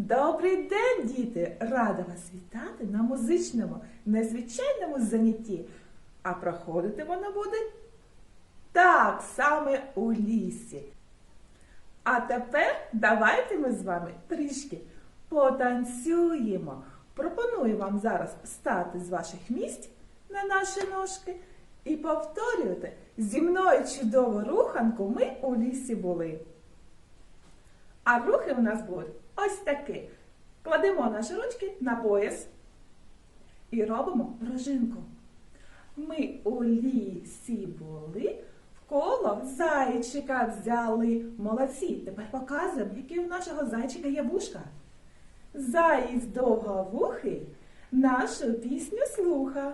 Добрий день, діти! Рада вас вітати на музичному, незвичайному занятті. А проходити воно буде так, саме у лісі. А тепер давайте ми з вами трішки потанцюємо. Пропоную вам зараз встати з ваших місць на наші ножки і повторювати зі мною чудову руханку ми у лісі були. А рухи у нас будуть ось такі. Кладемо наші ручки на пояс і робимо пружинку. Ми у лісі були, в коло зайчика взяли. Молодці. Тепер показуємо, які у нашого зайчика є вушка. Заєць довговухий нашу пісню слуха.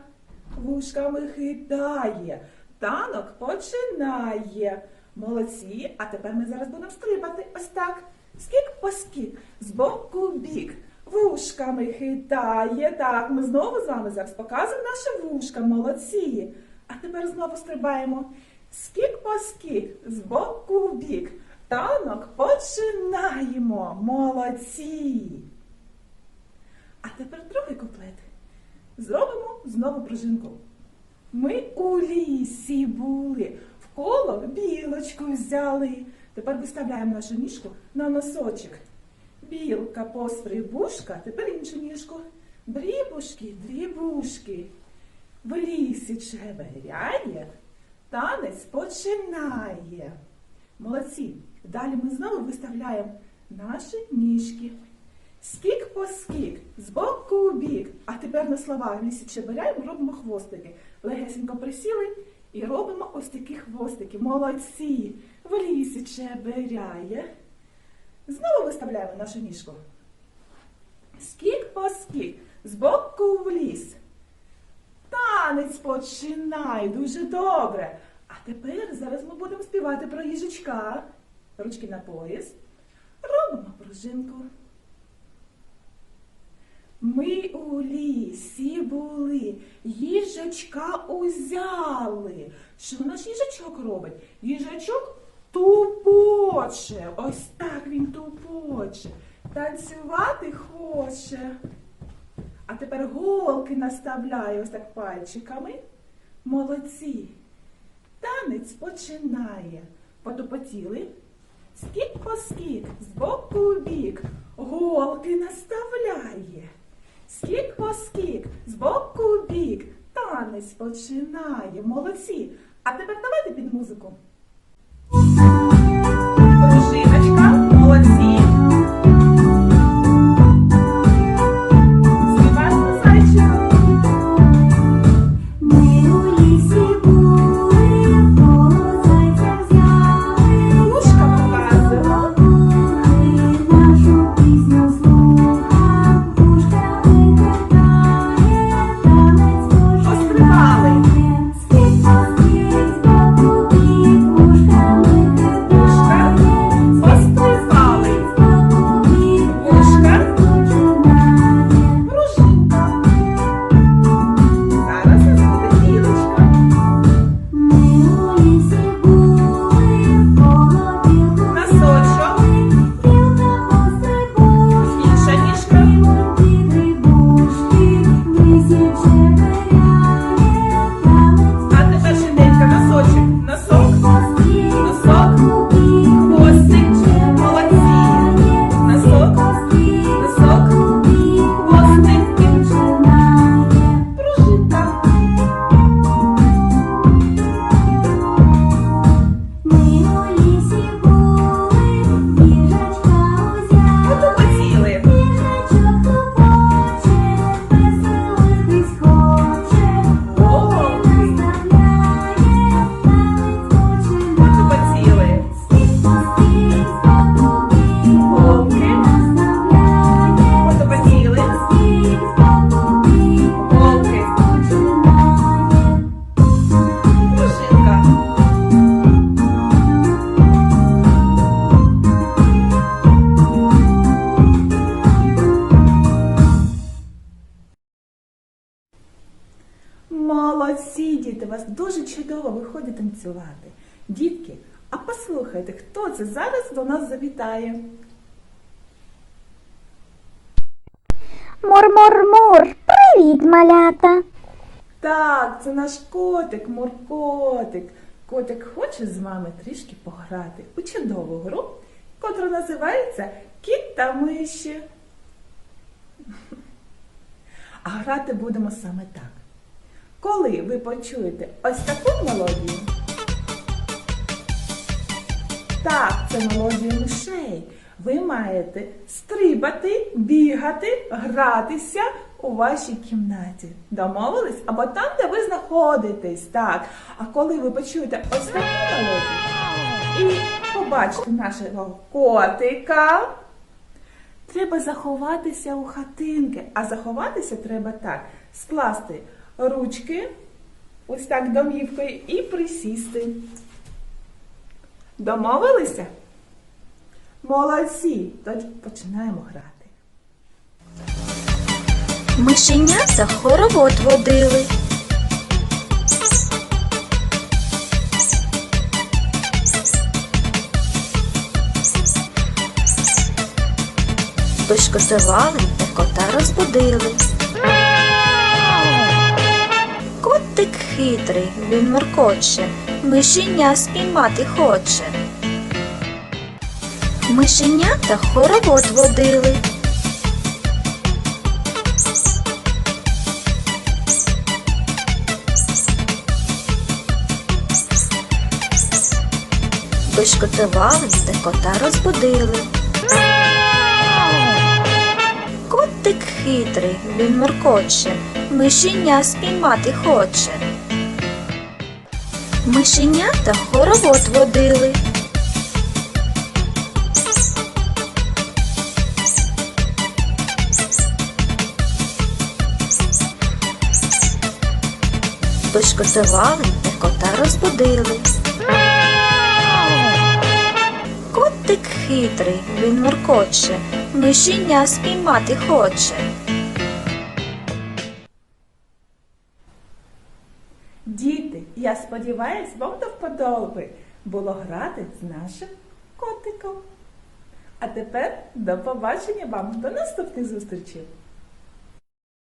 Вушками хитає, танок починає. Молодці, а тепер ми зараз будемо стрибати ось так. Скік по скік, з боку бік. Вушками хитає. Так, ми знову з вами зараз показуємо наші вушка. Молодці. А тепер знову стрибаємо. Скік по скік, з боку в бік. Танок починаємо. Молодці. А тепер другий куплет. Зробимо знову пружинку. Ми у лісі були, в коло білочку взяли. Тепер виставляємо нашу ніжку на носочок. Білка пострибушка, тепер іншу ніжку. Дрібушки, дрібушки. В лісі чеберяє, танець починає. Молодці. Далі ми знову виставляємо наші ніжки. Скік по скік, з боку у бік. А тепер на слова в лісі чеберяємо, робимо хвостики. Легесенько присіли і робимо ось такі хвостики. Молодці. В лісі чеберяє. Знову виставляємо нашу ніжку. Скік по скік, з боку в ліс. Танець починай, дуже добре. А тепер зараз ми будемо співати про їжачка. Ручки на пояс. Робимо пружинку. Ми у лісі були, їжачка узяли. Що наш їжачок робить? Їжачок тупоче. Ось так він тупоче. Танцювати хоче. А тепер голки наставляє ось так пальчиками. Молодці. Танець починає. Потопотіли. Скік по скік, з боку у бік, голки наставляє. Скік по скік, з боку бік, танець починає. Молодці. А тепер давайте під музику. Молодці, діти, у вас дуже чудово виходить танцювати. Дітки, а послухайте, хто це зараз до нас завітає? Мур-мур-мур, привіт, малята. Так, це наш котик, Муркотик. Котик хоче з вами трішки пограти у чудову гру, котра називається Кіт та миші. А грати будемо саме так. Коли ви почуєте ось таку мелодію, так, це мелодія мишей. Ви маєте стрибати, бігати, гратися у вашій кімнаті. Домовились? Або там, де ви знаходитесь. Так. А коли ви почуєте ось таку мелодію і побачите нашого котика, треба заховатися у хатинки. А заховатися треба так: скласти ручки, ось так домівкою, і присісти. Домовилися? Молодці! Тоді починаємо грати. Мишенята хоровод водили. Дошкотували та кота розбудили. Котик хитрий, він моркоче, мишеня спіймати хоче. Мишенята хоровод водили. Дошкотували та кота розбудили. Котик хитрий, він моркоче, мишеня спіймати хоче. Мишенята хоровод водили. Дошкотували та кота розбудили. Котик хитрий, він моркоче, мишеня спіймати хоче. Діти, я сподіваюсь, вам до вподоби було грати з нашим котиком. А тепер до побачення вам, до наступних зустрічей!